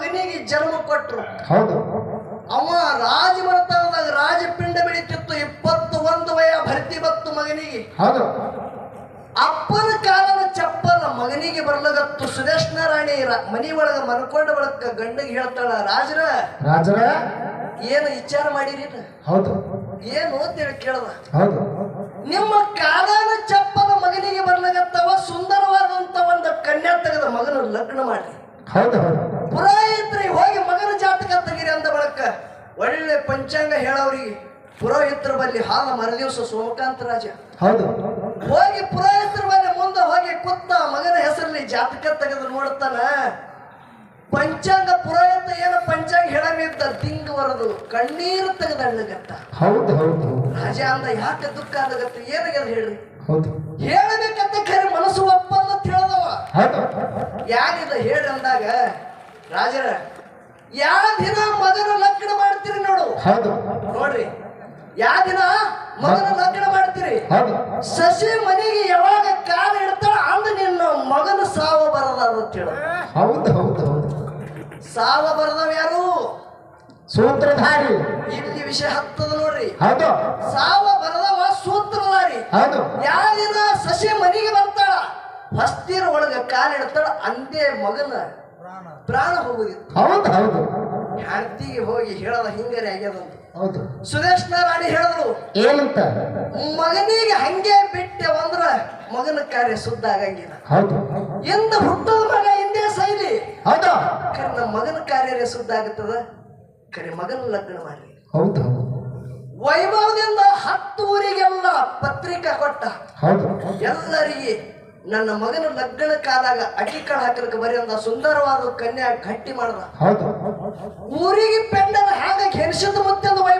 ಮಗನಿಗೆ ಜನ್ಮ ಕೊಟ್ರು. ಹೌದು. ಅವ ರಾಜಮನೆತನದಾಗ ರಾಜಪಿಂಡ ಬೆಳಿತಿತ್ತು ಇಪ್ಪತ್ತು ಒಂದು ವಯ ಭರ್ತಿ ಬತ್ತು ಮಗನಿಗೆ. ಹೌದು. ಅಪ್ಪನ ಕಾಲದ ಚಪ್ಪಲ ಮಗನಿಗೆ ಬರ್ಲಗತ್ತು. ಸುದರ್ಶನ ರಾಣಿ ಮನಿ ಒಳಗ ಮನ್ಕೊಂಡ ಬಳಕ ಗಂಡಗೆ ಹೇಳ್ತಾಳ ರಾಜರ ರಾಜರ. ಏನು ವಿಚಾರ ಮಾಡಿರಿ ಹೌದು. ಏನು ಅಂತೇಳಿ ಕೇಳದ. ಹೌದು. ನಿಮ್ಮ ಕಾಲನ ಚಪ್ಪದ ಮಗನಿಗೆ ಬರ್ಲಗತ್ತವ ಸುಂದರವಾದಂತ ಒಂದು ಕನ್ಯಾ ತೆಗೆದ ಮಗನ ಲಗ್ನ ಮಾಡಿ ಹೌದು ಹೌದು ಪುರೋಹಿತ್ರಿ ಹೋಗಿ ಮಗನ ಜಾತಕ ತೆಗಿರಿ ಅಂದ ಬಳಕ ಒಳ್ಳೆ ಪಂಚಾಂಗ ಹೇಳೋರಿಗೆ ಪುರೋಹಿತರ ಬಲ್ಲಿ ಹಾಲ ಮರದಿವಸ ಸೋಕಾಂತ ರಾಜ. ಹೌದು. ಹೋಗಿ ಪುರೋಹಿತರ ಬಲ್ಲಿ ಮುಂದೆ ಹೋಗಿ ಕುತ್ತ ಮಗನ ಹೆಸರಲ್ಲಿ ಜಾತಕ ತೆಗೆದು ನೋಡ್ತಾನ. ಪಂಚಾಂಗ ಪುರೋಹಿತ ಏನು ಪಂಚಾಂಗ ಹೇಳಮಿದ್ದ ದಿಂಗ್ ಬರದು ಕಣ್ಣೀರು ತೆಗೆದ ಅಣ್ಣಗತ್ತ ಹೌದು ಹೌದು. ರಾಜ ಅಂದ ಯಾಕೆ ದುಃಖ ಆಗತ್ತ ಏನಾಗ್ಯದ ಹೇಳ್ರಿ? ಹೌದು. ಹೇಳಬೇಕಂತ ಖರೆ ಮನಸ್ಸು ಒಪ್ಪಲ್ಲ ಅಂತ ಹೇಳ್ದವ ಯಾರಿದ ಹೇಳಿ ಅಂದಾಗ ರಾಜರ ಯಾವ ದಿನ ಮಗನ ಹೌದು. ನೋಡ್ರಿ ಯಾವ ದಿನ ಮಗನ ಲಗ್ನ ಮಾಡ್ತೀರಿ? ಹೌದು. ಸಸಿ ಮನೆಗೆ ಯಾವಾಗ ಕಾಲ ಇಡ್ತಾಳ ಅಂದ ನಿನ್ನ ಮಗನ ಸಾವ ಬರದ ಅಂತ ಹೇಳು. ಹೌದು ಹೌದು ಹೌದು. ಸಾವ ಬರದವ ಯಾರು? ಸೂತ್ರಧಾರಿ. ಇಲ್ಲಿ ವಿಷಯ ಹತ್ತದ ನೋಡ್ರಿ. ಹೌದು. ಸಾವ ಬರದವ ಸೂತ್ರಧಾರಿ. ಹೌದು. ಯಾವ ದಿನ ಸಸಿ ಮನೆಗೆ ಬರ್ತಾಳ? ಹಸ್ತಿರ ಒಳಗ ಕಾಲಿಡ್ತಾಳ ಅಂದೇ ಮಗನ ಪ್ರಾಣ ಹೋಗುದಿತ್ತು. ಹೌದು ಹೌದು. ಹೆಂಡತಿಗೆ ಹೋಗಿ ಹೇಳದ ಹಿಂಗರೆ ಆಗ್ಯದಂತ. ಹೌದು. ಸುದೇಶ್ನ ರಾಣಿ ಹೇಳಿದ್ರು ಏನಂತ? ಮಗನಿಗೆ ಹಂಗೆ ಬಿಟ್ಟೆವಂದ್ರ ಮಗನ ಕಾರ್ಯ ಶುದ್ಧ ಆಗಂಗಿಲ್ಲ. ಹೌದು. ಎಂದ ಹುಟ್ಟದ ಮಗ ಹಿಂದೆ ಸೈಲಿ ಹೌದು. ಕರೆ ನಮ್ಮ ಮಗನ ಕಾರ್ಯ ಶುದ್ಧ ಆಗುತ್ತದ ಕರೆ ಮಗನ ಲಗ್ನ ಮಾಡಿ ಹೌದು. ಹೌದು ವೈಭವದಿಂದ ಹತ್ತು ಊರಿಗೆಲ್ಲ ಪತ್ರಿಕಾ ಕೊಟ್ಟ. ಹೌದು. ಎಲ್ಲರಿಗೆ ನನ್ನ ಮಗನ ಲಗ್ನಕ್ಕಾದಾಗ ಅಕ್ಕಿ ಕಾಳು ಹಾಕಲಿಕ್ಕೆ ಬರೀ ಸುಂದರವಾದ ಕನ್ಯಾ ಗಟ್ಟಿ ಮಾಡ್ದ. ಊರಿಗೆ ಪೆಂಡಲ್ ಹಾಗೆ ಹೆಣಸದ ಮತ್ತೆ